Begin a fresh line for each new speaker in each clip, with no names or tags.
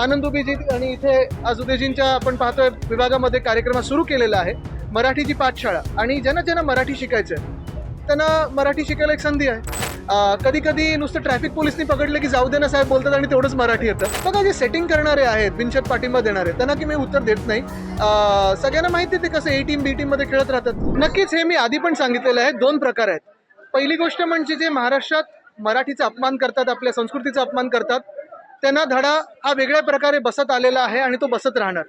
आनंद उबेजी आणि इथे आज उदयजींच्या आपण पाहतोय विभागामध्ये कार्यक्रम सुरू केलेला आहे मराठीची पाठशाळा. आणि ज्यांना ज्यांना मराठी शिकायचं आहे त्यांना मराठी शिकायला एक संधी आहे. कधी कधी नुसतं ट्रॅफिक पोलिसनी पकडलं की जाऊ दे ना साहेब बोलतात आणि तेवढंच मराठी येतं. बघा जे सेटिंग करणारे आहेत बिनशत पाठिंबा देणारे त्यांना की मी उत्तर देत नाही. सगळ्यांना माहिती आहे ते कसं ए टीम बी टीममध्ये खेळत राहतात. नक्कीच हे मी आधी पण सांगितलेलं आहे दोन प्रकार आहेत. पहिली गोष्ट म्हणजे जे महाराष्ट्रात मराठीचा अपमान करतात आपल्या संस्कृतीचा अपमान करतात त्यांना धडा हा वेगळ्या प्रकारे बसत आलेला आहे आणि तो बसत राहणार.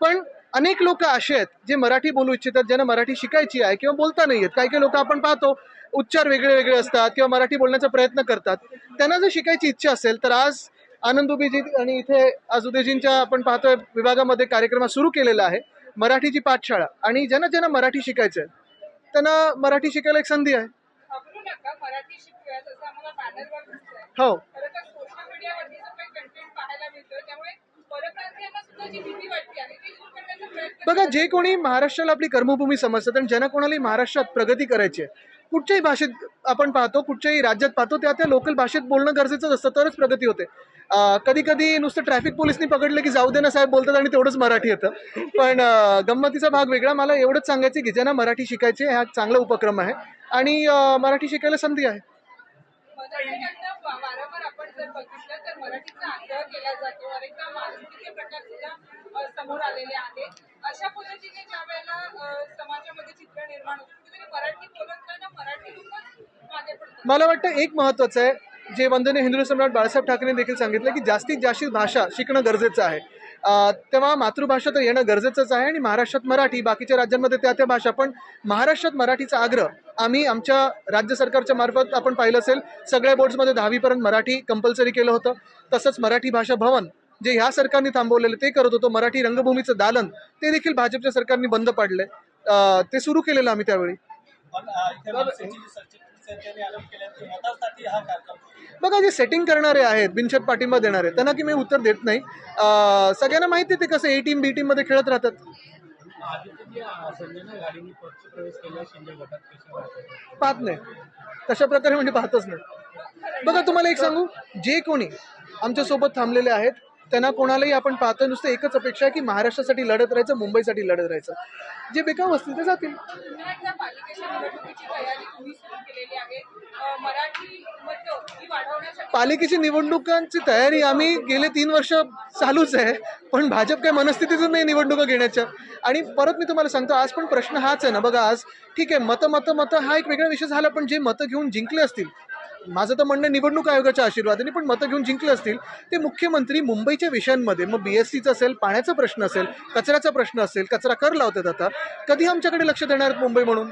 पण अनेक लोक असे आहेत जे मराठी बोलू इच्छितात ज्यांना मराठी शिकायची आहे किंवा बोलता नाही येत. काही काही लोक आपण पाहतो उच्चार वेगळे वेगळे असतात किंवा मराठी बोलण्याचा प्रयत्न करतात. त्यांना जर शिकायची इच्छा असेल तर आज आनंद उबेजी आणि इथे आज उदयजींच्या आपण पाहतोय विभागामध्ये कार्यक्रम सुरू केलेला आहे मराठीची पाठशाळा आणि ज्यांना ज्यांना मराठी शिकायचं आहे त्यांना मराठी शिकायला एक संधी आहे.
घाबरू
बघा जे कोणी महाराष्ट्राला आपली कर्मभूमी समजतात आणि ज्यांना कोणालाही महाराष्ट्रात प्रगती करायची आहे कुठच्याही भाषेत आपण पाहतो कुठच्याही राज्यात पाहतो त्या त्या लोकल भाषेत बोलणं गरजेचं असतं तरच प्रगती होते. कधी कधी नुसतं ट्रॅफिक पोलिसनी पकडलं की जाऊ दे ना साहेब बोलतात आणि तेवढंच मराठी येतं. पण गंमतीचा भाग वेगळा. मला एवढंच सांगायचं की ज्यांना मराठी शिकायचे हा चांगला उपक्रम आहे. आणि मराठी शिकायला संधी आहे.
वारंवार आपण जर बघितलं तर मराठीचा आग्रह केला जातो अनेक मालकीचे प्रकार सुद्धा समोर आलेले आहेत. अशा पद्धतीने ज्या वेळेला समाजामध्ये चित्र निर्माण होतं कुठेतरी मराठी बोलताना मराठी लोकच मागे पडतात.
मला वाटतं एक महत्वाचं आहे जे वंदने हिंदू सम्राट बाळासाहेब ठाकरे देखील सांगितलं की जास्तीत जास्त भाषा शिकणं गरजेचं आहे. तेव्हा मातृभाषा तर येणं गरजेचंच आहे आणि महाराष्ट्रात मराठी बाकीच्या राज्यांमध्ये त्या त्या भाषा. पण महाराष्ट्रात मराठीचा आग्रह आम्ही आमच्या राज्य सरकारच्या मार्फत आपण पाहिलं असेल सगळ्या बोर्ड्समध्ये दहावीपर्यंत मराठी कंपल्सरी केलं होतं. तसंच मराठी भाषा भवन जे ह्या सरकारने थांबवलेलं ते करत होतो. मराठी रंगभूमीचं दालन ते देखील भाजपच्या सरकारने बंद पाडलंय. ते सुरू केलेलं आम्ही त्यावेळी.
हा
बघा जे सेटिंग करणारे आहेत बिनशत पाठिंबा देणारे त्यांना की मी उत्तर देत नाही. सगळ्यांना माहिती आहे ते कसं ए टीम बी टीममध्ये खेळत राहतात. पाहत नाही. तशा प्रकारे म्हणजे पाहतच नाही. बघा तुम्हाला एक सांगू. जे कोणी आमच्यासोबत थांबलेले आहेत त्यांना कोणालाही आपण पाहतो नुसतं एकच अपेक्षा आहे की महाराष्ट्रासाठी लढत राहायचं मुंबईसाठी लढत राहायचं. जे बेकाऊ असतील ते जातील. पालिकेची निवडणुकांची तयारी आम्ही गेले तीन वर्ष चालूच आहे पण भाजप काय मनस्थितीतच नाही निवडणुका घेण्याच्या. आणि परत मी तुम्हाला सांगतो आज पण प्रश्न हाच आहे ना बघा आज. ठीक आहे मतं मतं मतं हा एक वेगळा विषय झाला पण जे मतं घेऊन जिंकले असतील माझं तर म्हणणं आहे निवडणूक आयोगाच्या आशीर्वादाने पण मतं घेऊन जिंकले असतील. ते मुख्यमंत्री मुंबईच्या विषयांमध्ये मग बी एस सीचा असेल पाण्याचा प्रश्न असेल कचऱ्याचा प्रश्न असेल कचरा कर लावतात आता. कधी आमच्याकडे लक्ष देणार मुंबई म्हणून?